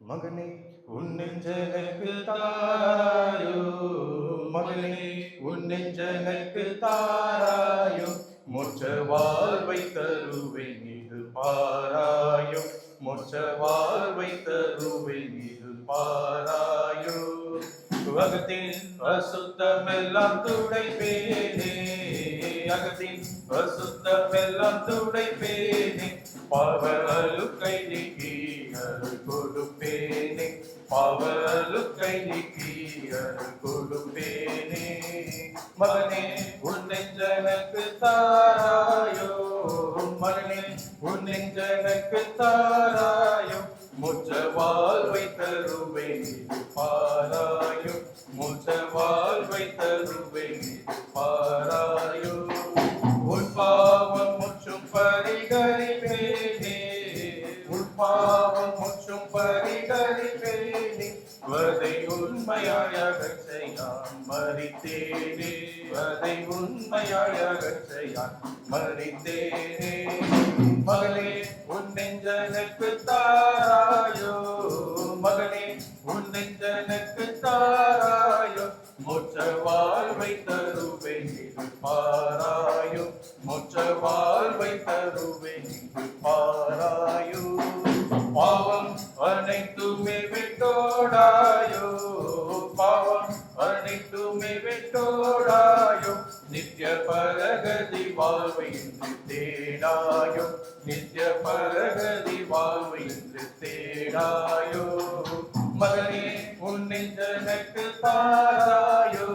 மகனே உன்னெஞ்சலுக்கு தாராயோ? மகனே உன்னெஞ்சலுக்கு தாராயோ? மொச்ச வாழ்வை தருவேன் இது பாராயோ? மொச்ச வாழ்வை தருவேன் இது பாராயோ? அகத்தின் அசுத்தமெல்லாம் துடைப்பேனே அகத்தின் அசுத்தமெல்லாம் துடைப்பேனே. பாவலுக்கை நீக்கி கொடுப்பேன். பாவலுக்கை நீக்கி அருள் கொடுப்பேனே மகனே உன் நெஞ்சனுக்கு தாராயோ. மகனே உன் நெஞ்சனுக்கு தாராயோ. முச்ச வாழ்வை தருவேன் இது பரிகரிப்பேனே வதை உண்மையாயாக செய்யான் மறித்தேனே. வதை உண்மையாயாக செய்யான் மறித்தேனே. மகளே உன் நெஞ்சனுக்கு தாராயோ. மகளே உன் நெஞ்சனுக்கு தாராயோ. மொச்ச வாழ்வை தருவேன் பாராயோ மொச்ச வாழ்வை தருவேன் பரகதி வாழ்வை என்று தேடாயோ நித்ய பரகதி வாழ்வை என்று தேடாயோ மகனே உன் நெஞ்சனுக்கு தாராயோ.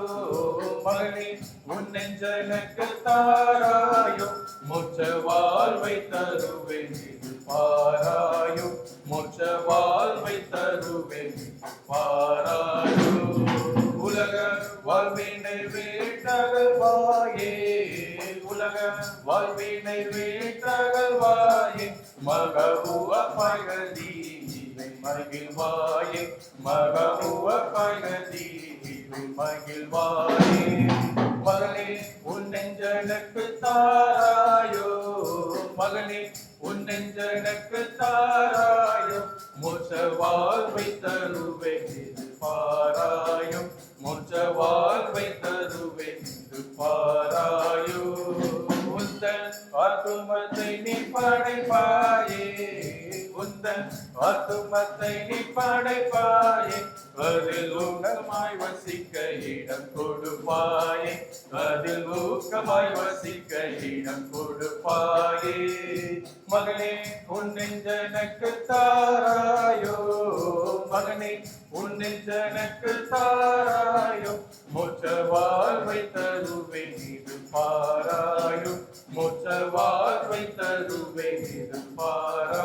மகனே உன் நெஞ்சனுக்கு தாராயோ. மூச்ச வாழ்வை தருவேன் பாராயோ. உலக வாழ்வினை வேட்டகல்வாயே மகவுவ பகதி மகிழ்வாயே மகவுவ பகதி மகிழ்வாயே. மகளே உன் நெஞ்சனுக்கு தாராயோ மகளே உன் நெஞ்சனுக்கு தாராயோ மோச வாழ்வை தருவே பாரா உந்தன் ஆத்துமத்தை நீ படைப்பாயே உந்தன் ஆத்துமத்தை நீ படைப்பாயே அதில் ஊக்கமாய் வசிக்க இடம் கொடுப்பாயே. அதில் ஊக்கமாய் வசிக்க இடம் கொடுப்பாயே. மகனே உன் நெஞ்சனுக்கு தாராயோ. மகனே உன் நெஞ்சனுக்கு தாராயோ பார்வை தருவேன் பாரா